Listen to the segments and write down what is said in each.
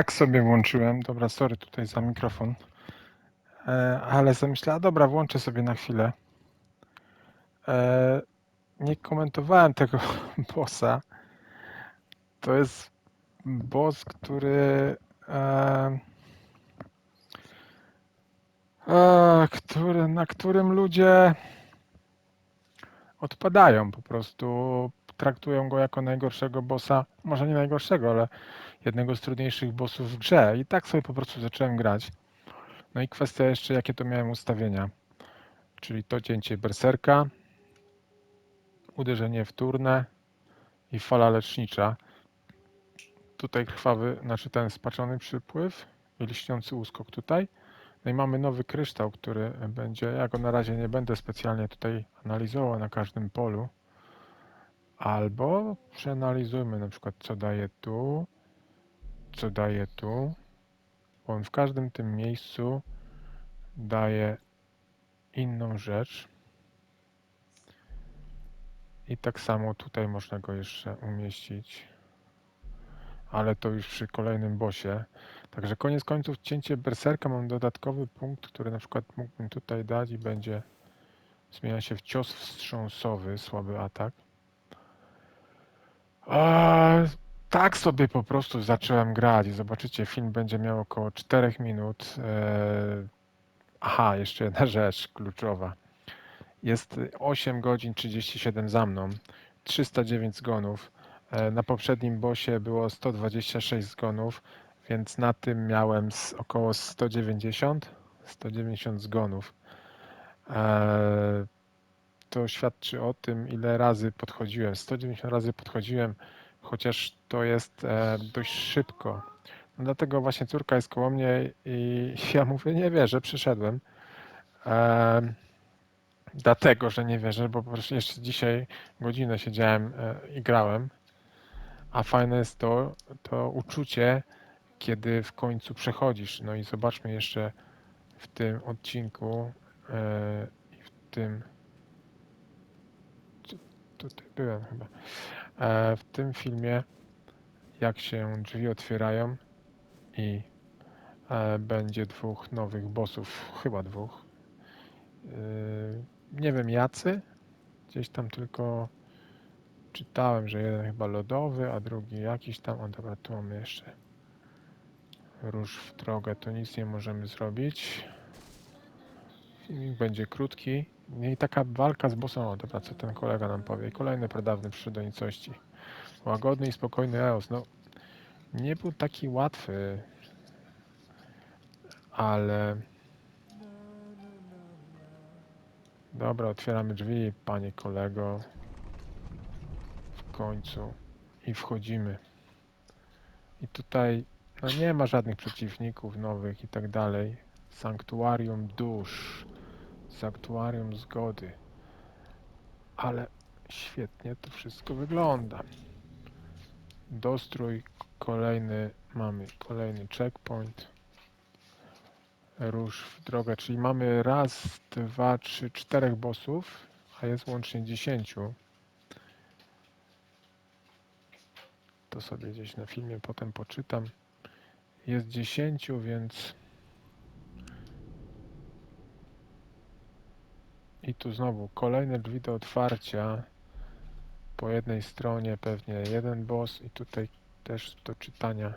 Tak sobie włączyłem. Dobra, sorry tutaj za mikrofon. E, ale sobie myślałem, a dobra, włączę sobie na chwilę. E, nie komentowałem tego bossa. To jest boss, który. E, który na którym ludzie odpadają po prostu. Traktują go jako najgorszego bossa. Może nie najgorszego, ale jednego z trudniejszych bossów w grze. I tak sobie po prostu zacząłem grać. No i kwestia jeszcze, jakie to miałem ustawienia. Czyli to cięcie berserka, uderzenie wtórne i fala lecznicza. Tutaj krwawy, znaczy ten spaczony przypływ i lśniący uskok tutaj. No i mamy nowy kryształ, który będzie, ja go na razie nie będę specjalnie tutaj analizował na każdym polu. Albo przeanalizujmy na przykład co daje tu, co daje tu. Bo on w każdym tym miejscu daje inną rzecz. I tak samo tutaj można go jeszcze umieścić. Ale to już przy kolejnym bosie. Także koniec końców cięcie berserka mam dodatkowy punkt, który na przykład mógłbym tutaj dać i będzie zmienia się w cios wstrząsowy, słaby atak. Tak sobie po prostu zacząłem grać zobaczycie, film będzie miał około 4 minut. Eee, Aha, jeszcze jedna rzecz kluczowa. Jest 8 godzin 37 za mną, 309 zgonów. E, Na poprzednim bosie było 126 zgonów, więc na tym miałem około 190, 190 zgonów. E, To świadczy o tym, ile razy podchodziłem. 190 razy podchodziłem, chociaż to jest e, dość szybko. No dlatego właśnie córka jest koło mnie i ja mówię, nie wierzę, przyszedłem. Em, dlatego, że nie wierzę, bo po prostu jeszcze dzisiaj godzinę siedziałem e, i grałem. A fajne jest to, to uczucie, kiedy w końcu przechodzisz. No i zobaczmy jeszcze w tym odcinku e, i w tym. Tu- Tutaj byłem chyba. E, w tym filmie, jak się drzwi otwierają i e, będzie dwóch nowych bossów, chyba dwóch. Yy, Nie wiem jacy. Gdzieś tam tylko czytałem, że jeden chyba lodowy, a drugi jakiś tam. O dobra, tu mamy jeszcze róż w drogę. To nic nie możemy zrobić. Będzie krótki. No I taka walka z bossem. O dobra, co ten kolega nam powie. Kolejny pradawny przyszedł do nicości. Łagodny i spokojny Eos. No, nie był taki łatwy, ale Dobra, otwieramy drzwi, panie kolego. W końcu. I wchodzimy. I tutaj no nie ma żadnych przeciwników nowych i tak dalej. Sanktuarium dusz. Sanktuarium zgody. Ale świetnie to wszystko wygląda. Dostrój kolejny. Mamy kolejny checkpoint róż w drogę, czyli mamy raz, dwa, trzy, czterech bossów, a jest łącznie dziesięciu. To sobie gdzieś na filmie potem poczytam. Jest dziesięciu, więc i tu znowu kolejne drzwi do otwarcia. Po jednej stronie pewnie jeden boss i tutaj też do czytania.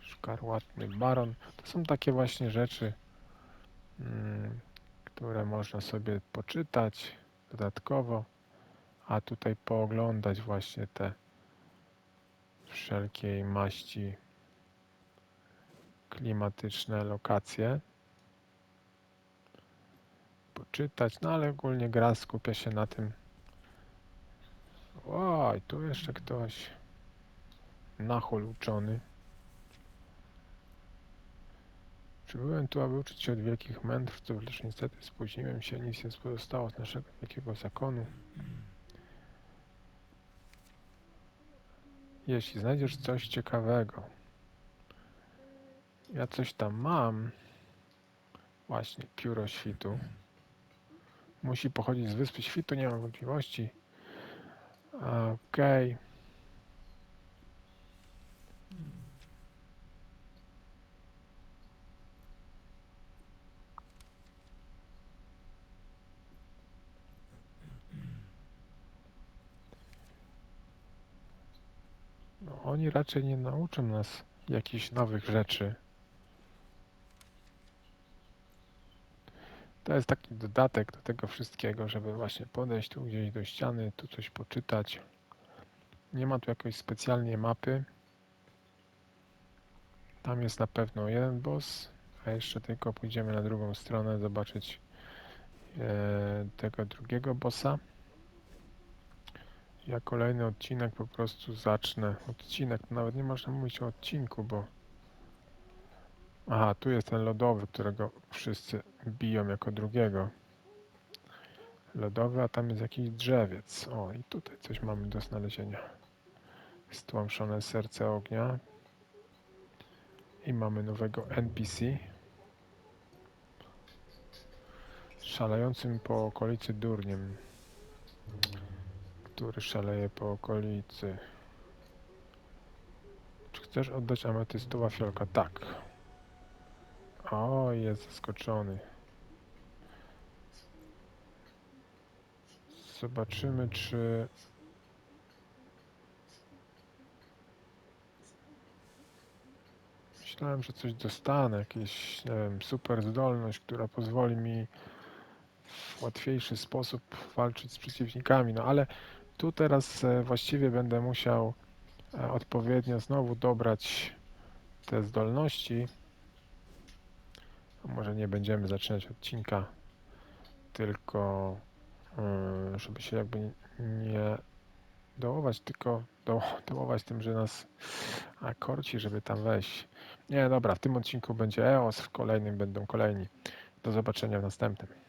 Szkarłatny baron. To są takie właśnie rzeczy, mm, które można sobie poczytać dodatkowo, a tutaj pooglądać właśnie te wszelkiej maści klimatyczne lokacje. Poczytać, no ale ogólnie gra skupia się na tym. Oj, tu jeszcze ktoś. Nachol uczony. Przybyłem tu, aby uczyć się od wielkich mędrców, lecz niestety spóźniłem się, nic nie pozostało z naszego wielkiego zakonu. Jeśli znajdziesz coś ciekawego, ja coś tam mam. Właśnie, pióro świtu musi pochodzić z Wyspy Świtu, nie mam wątpliwości. Okej. Okay. Oni raczej nie nauczą nas jakichś nowych rzeczy. To jest taki dodatek do tego wszystkiego, żeby właśnie podejść tu gdzieś do ściany, tu coś poczytać. Nie ma tu jakiejś specjalnie mapy. Tam jest na pewno jeden boss, a jeszcze tylko pójdziemy na drugą stronę zobaczyć e, tego drugiego bossa. Ja kolejny odcinek po prostu zacznę. Odcinek, nawet nie można mówić o odcinku, bo... Aha, tu jest ten lodowy, którego wszyscy biją jako drugiego. Lodowy, a tam jest jakiś drzewiec. O, i tutaj coś mamy do znalezienia. Stłamszone serce ognia. I mamy nowego NPC. Szalejącym po okolicy durniem. Który szaleje po okolicy. Czy chcesz oddać ametystowa fiolka? Tak. O, jest zaskoczony. Zobaczymy, czy... Myślałem, że coś dostanę, jakieś, nie wiem, super zdolność, która pozwoli mi w łatwiejszy sposób walczyć z przeciwnikami, no ale tu teraz e, właściwie będę musiał e, odpowiednio znowu dobrać te zdolności. Może nie będziemy zaczynać odcinka, tylko e, żeby się jakby nie dołować, tylko do, dołować tym, że nas a, korci, żeby tam wejść. Nie, dobra, w tym odcinku będzie EOS, w kolejnym będą kolejni. Do zobaczenia w następnym.